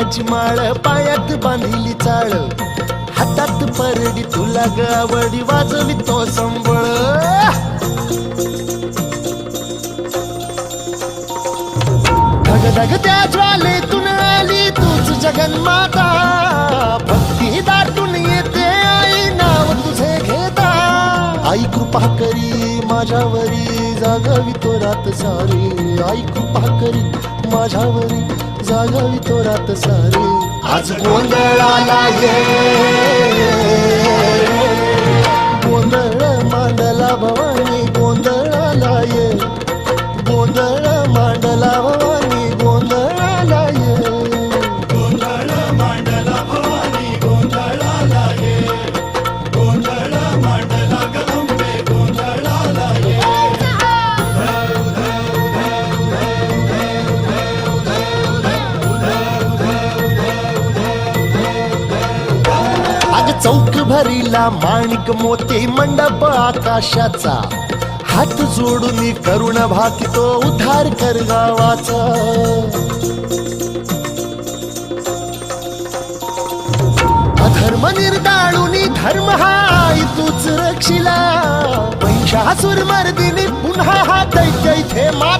घालून माळ पायात बांधली चाळ. हातात परडी तुला गावडी वाजवी तो संबळ. त्या ज्वालेतून आली तूच जगन्माता. भक्ती दाटून येते आई नाव तुझे घेता. आई कृपा करी माझ्यावरी जागावी तो रात सारी. आई पाकरी करी माझ्यावरी जागावी तो रात सारी. आज गोंधळाला ये. गोंधळ मांडला भवानी गोंधळाला ये. गोंधळ मांडला चौक भरीला माणिक मोती मंडप आकाशाचा. हात जोडून करुण भाकितो उद्धार कर गावाचा. अधर्म निर्दाळून धर्म हाय तूच रक्षिला. महिषासुर मर्दिनी पुन्हा हा दैत्य इथे मात